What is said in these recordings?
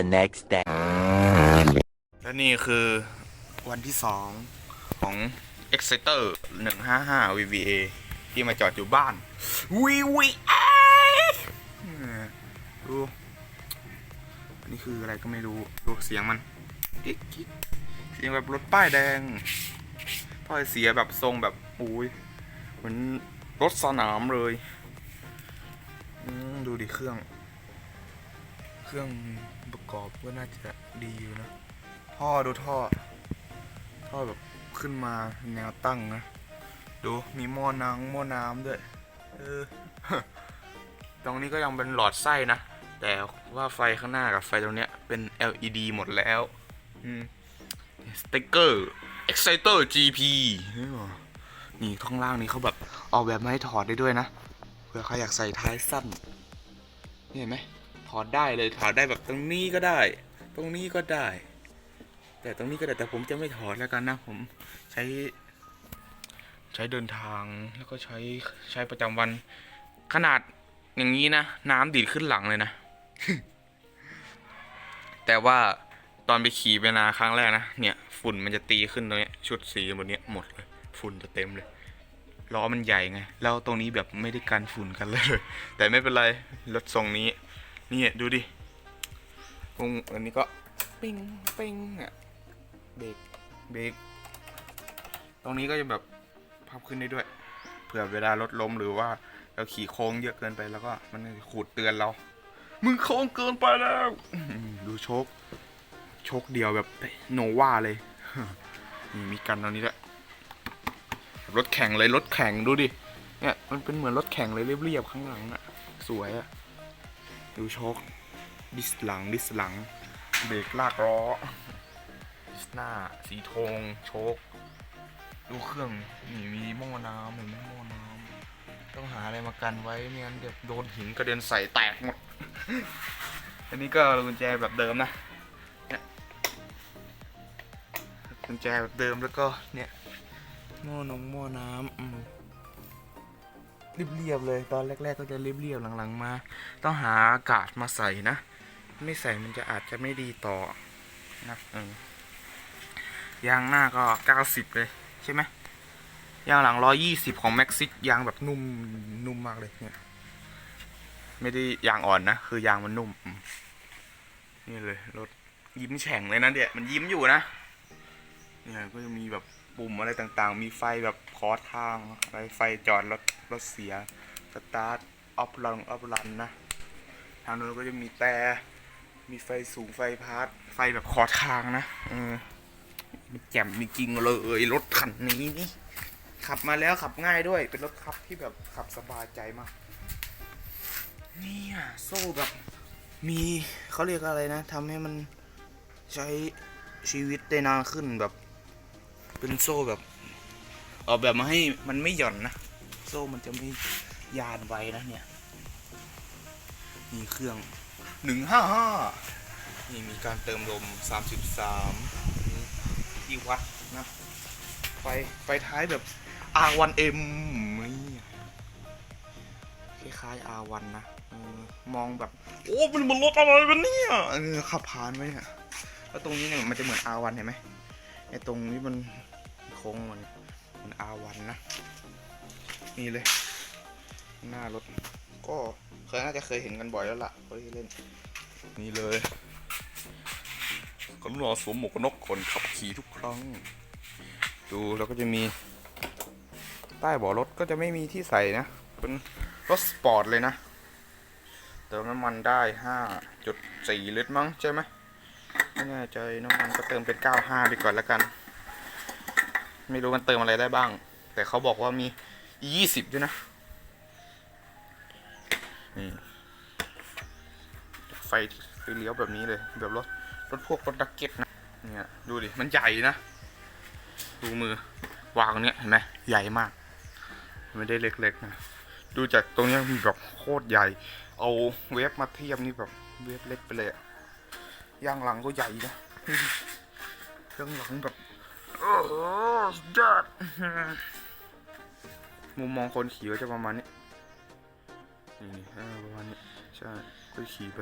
the next day. และนี่คือวันที่สองของ Exciter 155 VVA ที่มาจอดอยู่บ้าน VVA ดูอันนี้คืออะไรก็ไม่รู้ ดูเสียงมันกิ๊กกิ๊กเสียงแบบรถป้ายแดงถ้อยเสียแบบทรงแบบอุ้ยเหมือนรถสนามเลย ดูดิเครื่อง เครื่องประกอบก็น่าจะดีอยู่นะ ท่อดูท่อ ท่อแบบขึ้นมาแนวตั้งนะ ดูมีหม้อน้ำหม้อน้ำด้วย เออ ตรงนี้ก็ยังเป็นหลอดไส้นะ แต่ว่าไฟข้างหน้ากับไฟตรงเนี้ยเป็น LED หมดแล้ว อืมสติ๊กเกอร์ Exciter GP นี่ข้างล่างนี้เขาแบบออกแบบมาให้ถอดได้ด้วยนะ เผื่อใครอยากใส่ท้ายสั้น นี่เห็นไหม ถอดได้เลยถอดได้แบบตรงนี้ก็ได้ ตรงนี้ก็ได้ แต่ตรงนี้ก็ได้แต่ผมจะไม่ถอดแล้วกันนะ ผมใช้ ใช้เดินทางแล้วก็ใช้ใช้ประจำวัน ขนาดอย่างนี้นะน้ำดีดขึ้นหลังเลยนะ แต่ว่าตอนไปขี่เวลาครั้งแรกนะเนี่ยฝุ่นมันจะตีขึ้นตรงนี้ชุดสีบนเนี้ยหมดเลย ฝุ่นจะเต็มเลยล้อมันใหญ่ไง แล้วตรงนี้แบบไม่ได้กันฝุ่นกันเลย แต่ไม่เป็นไร รถทรงนี้ นี่ดูดิตรงอันนี้ก็ปิ้งปิ้งอะเบรกเบรกตรงนี้ก็จะแบบพับขึ้นได้ด้วย เผื่อเวลารถล้มหรือว่าเราขี่โค้งเยอะเกินไปแล้วก็มันขูดเตือนเรา มึงโค้งเกินไปแล้ว ดูโชค โชคเดียวแบบโนวาเลย นี่มีกันตรงนี้ด้วยรถแข่งเลยรถแข่งดูดิ เนี่ยมันเป็นเหมือนรถแข่งเลยเรียบๆข้างหลังอะสวยอะ ดูโชคดิสหลังดิสหลัง เบรกลากล้อดิสหน้า สีทองโชคดูเครื่องนี่มีหม้อน้ำเห็นไหมหม้อน้ำต้องหาอะไรมากันไว้ไม่งั้นเดี๋ยวโดนหินกระเด็นใส่แตกหมด อันนี้ก็กุญแจแบบเดิมนะเนี่ยกุญแจแบบเดิมแล้วก็เนี่ยหม้อนงหม้อน้ำ เรียบๆเลย ตอนแรก ๆ ก็จะเรียบๆหลังๆมา ต้องหาอากาศมาใส่นะ ไม่ใส่มันจะอาจจะไม่ดีต่อนะเออยางหน้าก็90เลยใช่ไหมยางหลัง120ของแม็กซิกยางแบบนุ่มนุ่มมากเลยเนี่ย ไม่ได้ยางอ่อนนะ คือยางมันนุ่มอืมนี่เลยรถยิ้มแฉ่งเลยนะเดี๋ยมันยิ้มอยู่นะเนี่ยก็จะมีแบบปุ่มอะไรต่างๆ มีไฟแบบขอทางอะไรไฟจอดรถ รถเสียสตาร์ทออฟลังออฟลันนะ ทางโน้นก็จะมีแต่มีไฟสูงไฟพาร์ทไฟแบบขอทางนะเออมันแจ่มมีจริงเลยรถคันนี้นี่ขับมาแล้วขับง่ายด้วย เป็นรถขับที่แบบขับสบายใจมากเนี่ยโซ่แบบมีเขาเรียกอะไรนะทำให้มันใช้ชีวิตได้นานขึ้นแบบ เป็นโซ่แบบ ออกแบบมาให้มันไม่หย่อนนะ โซ่มันจะไม่ยานไว้นะเนี่ย มีเครื่องหนึ่งห้าห้านี่มีการเติมลมสามสิบสามที่วัดนะไฟไฟท้ายแบบ R1M นี่คล้ายๆ R1 นะมองแบบ โอ้มันมันรถอะไรวะเนี่ยขับผ่านไปเนี่ยแล้วตรงนี้เนี่ยมันจะเหมือน R1 เห็นไหมไอ้ตรงนี้มันโค้งมันเหมัน R1 นะ นี่เลย หน้ารถ ก็เคยน่าจะเคยเห็นกันบ่อยแล้วล่ะคนที่เล่น นี่เลยก็รอสวมหมวกกันน็อกคนขับขี่ทุกครั้ง ดูแล้วก็จะมี ใต้เบาะรถก็จะไม่มีที่ใส่นะ เป็นรถสปอร์ตเลยนะเติมน้ำมันได้5.4ลิตรมั้งใช่ไหมไม่แน่ใจน้ำมันก็เติมเป็น 95 ไปก่อนแล้วกัน ไม่รู้มันเติมอะไรได้บ้าง แต่เขาบอกว่ามี 20ด้วยนะนี่ไฟไฟเลี้ยวแบบนี้เลย แบบรถรถพวกรถดักเก็ตนะเนี่ยดูดิ มันใหญ่นะ ดูมือ วางเนี้ยเห็นไหมใหญ่มาก ไม่ได้เล็กๆนะ ดูจากตรงเนี้ยมีแบบโคตรใหญ่ เอาเวฟมาเทียบนี่แบบเวฟเล็กไปเลยอะยางหลังก็ใหญ่นะดูดิยางหลังแบบโอ้โหสุดยอด มุมมองคนขี่ก็จะประมาณนี้นี่เออประมาณนี้ใช่ก็ขี่ไป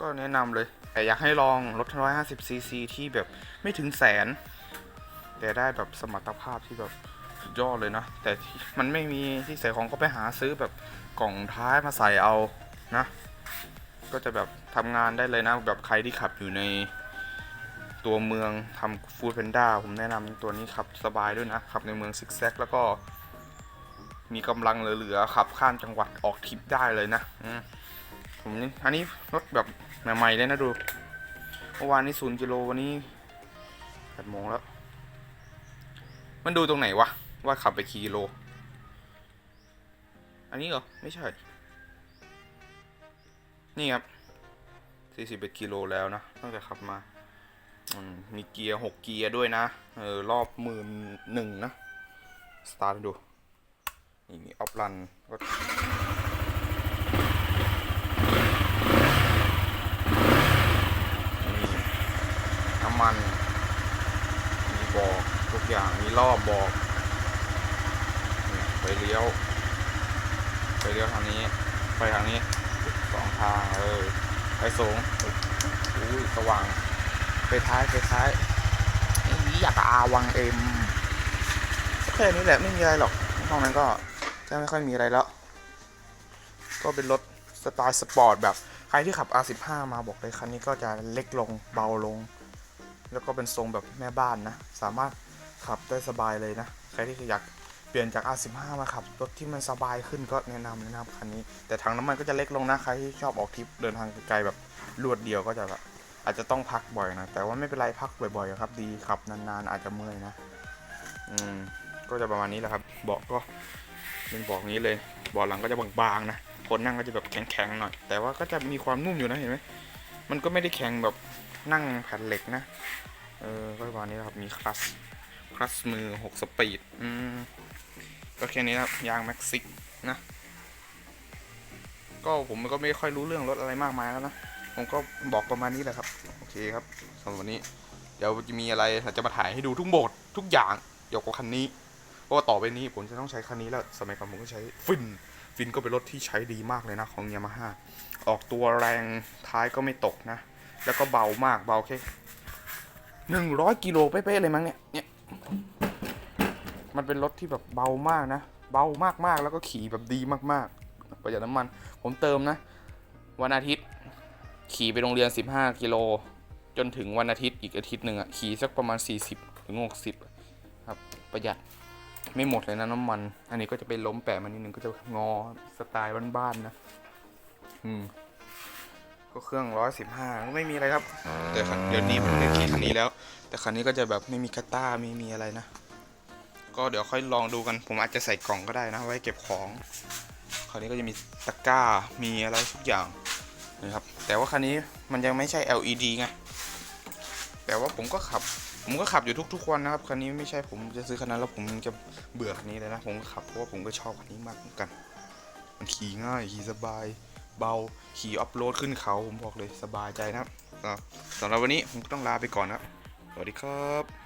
ก็แนะนำเลย แต่อยากให้ลองรถ150ซีซีที่แบบไม่ถึงแสน แต่ได้แบบสมรรถภาพที่แบบสุดยอดเลยนะ แต่มันไม่มีที่ใส่ของก็ไปหาซื้อแบบกล่องท้ายมาใส่เอานะ ก็จะแบบทำงานได้เลยนะ แบบใครที่ขับอยู่ใน ตัวเมืองทำฟูดเพนด้าผมแนะนำตัวนี้ขับสบายด้วยนะ ขับในเมืองซิกแซกแล้วก็ มีกำลังเหลือๆขับข้ามจังหวัดออกทริปได้เลยนะอผมนี่อันนี้รถแบบใหม่ๆเลยนะดูเมื่อวานนี้ศูนย์กิโลวันนี้แปดโมงแล้ว มันดูตรงไหนวะ ว่าขับไปกี่กิโล อันนี้เหรอ ไม่ใช่ นี่ครับสี่สิบเอ็ดกิโลแล้วนะตั้งแต่ขับมา มีเกียร์หกเกียร์ด้วยนะ เออ รอบหมื่นหนึ่งนะ สตาร์ทดู นี่มีออฟรันก็มีน้ำมัน มีบอกทุกอย่าง มีรอบบอกรีไปเลี้ยว ไปเลี้ยวทางนี้ ไปทางนี้ สองทาง เออ ไปสูง อุ้ยสว่าง ไปท้ายไปท้ายไอ้นี้อยากอาวังเอ็มแค่นี้แหละไม่มีอะไรหรอกนอกนั้นก็จะไม่ค่อยมีอะไรแล้ว ก็เป็นรถสไตล์สปอร์ตแบบใครที่ขับ R15 มาบอกเลยคันนี้ก็จะเล็กลงเบาลง แล้วก็เป็นทรงแบบแม่บ้านนะ สามารถขับได้สบายเลยนะ ใครที่อยากเปลี่ยนจาก R15 มาขับรถที่มันสบายขึ้นก็แนะนำนะครับคันนี้ แต่ถังน้ำมันก็จะเล็กลงนะ ใครที่ชอบออกทริปเดินทางไกลแบบรวดเดียวก็จะแบบ อาจจะต้องพักบ่อยนะแต่ว่าไม่เป็นไรพักบ่อยๆครับ ดีขับนานๆ อาจจะเมื่อยนะอืมก็จะประมาณนี้แหละครับเบาะก็เป็นเบอกนี้เลยเบาะหลังก็จะบางๆนะคนนั่งก็จะแบบแข็งๆหน่อย แต่ว่าก็จะมีความนุ่มอยู่นะเห็นไหมมันก็ไม่ได้แข็งแบบนั่งแผ่นเหล็กนะเออก็ประมาณนี้ครับมีคลัสคลัสมือ6สปีดอืมก็แค่นี้ครับยางแม็กซิกนะก็ผมก็ไม่ค่อยรู้เรื่องรถอะไรมากมายแล้วนะ ผมก็บอกประมาณนี้แหละครับ โอเคครับสำหรับวันนี้ เดี๋ยวจะมีอะไรจะมาถ่ายให้ดูทุกโหมดทุกอย่างเกี่ยวกับคันนี้เพราะว่าต่อไปนี้ผมจะต้องใช้คันนี้แล้ว สมัยก่อนผมก็ใช้ฟิน ฟินก็เป็นรถที่ใช้ดีมากเลยนะ ของยามาฮ่าออกตัวแรงท้ายก็ไม่ตกนะ แล้วก็เบามากเบาแค่หนึ่งร้อยกิโลเป๊ะๆเลยมั้งเนี่ยเนี่ย มันเป็นรถที่แบบเบามากนะ เบามากๆแล้วก็ขี่แบบดีมากๆ ประหยัดน้ำมัน ผมเติมนะ วันอาทิตย์ ขี่ไปโรงเรียน 15 กิโล จนถึงวันอาทิตย์อีกอาทิตย์หนึ่งอะขี่สักประมาณ 40 ถึง 60 ครับ ประหยัดไม่หมดเลยนะน้ำมัน อันนี้ก็จะไปล้มแปะมานิดนึงก็จะงอสไตล์บ้านๆนะ อืมก็เครื่อง115ก็ไม่มีอะไรครับ แต่คันเดี๋ยวนี้ผมได้ขี่คันนี้แล้ว แต่คันนี้ก็จะแบบไม่มีคาต้าไม่มีอะไรนะ ก็เดี๋ยวค่อยลองดูกัน ผมอาจจะใส่กล่องก็ได้นะ ไว้เก็บของ คราวนี้ก็จะมีตะกร้า มีอะไรทุกอย่างนะครับ แต่ว่าคันนี้มันยังไม่ใช่ LED ไง แต่ว่าผมก็ขับ ผมก็ขับอยู่ทุกๆวันนะครับ คันนี้ไม่ใช่ผมจะซื้อคันนั้นแล้วผมจะเบื่อคันนี้เลยนะ ผมก็ขับเพราะว่าผมก็ชอบคันนี้มากเหมือนกัน มันขี่ง่าย ขี่สบาย เบา ขี่ออฟโรดขึ้นเขา ผมบอกเลยสบายใจนะครับสำหรับวันนี้ผมก็ต้องลาไปก่อนนะครับสวัสดีครับ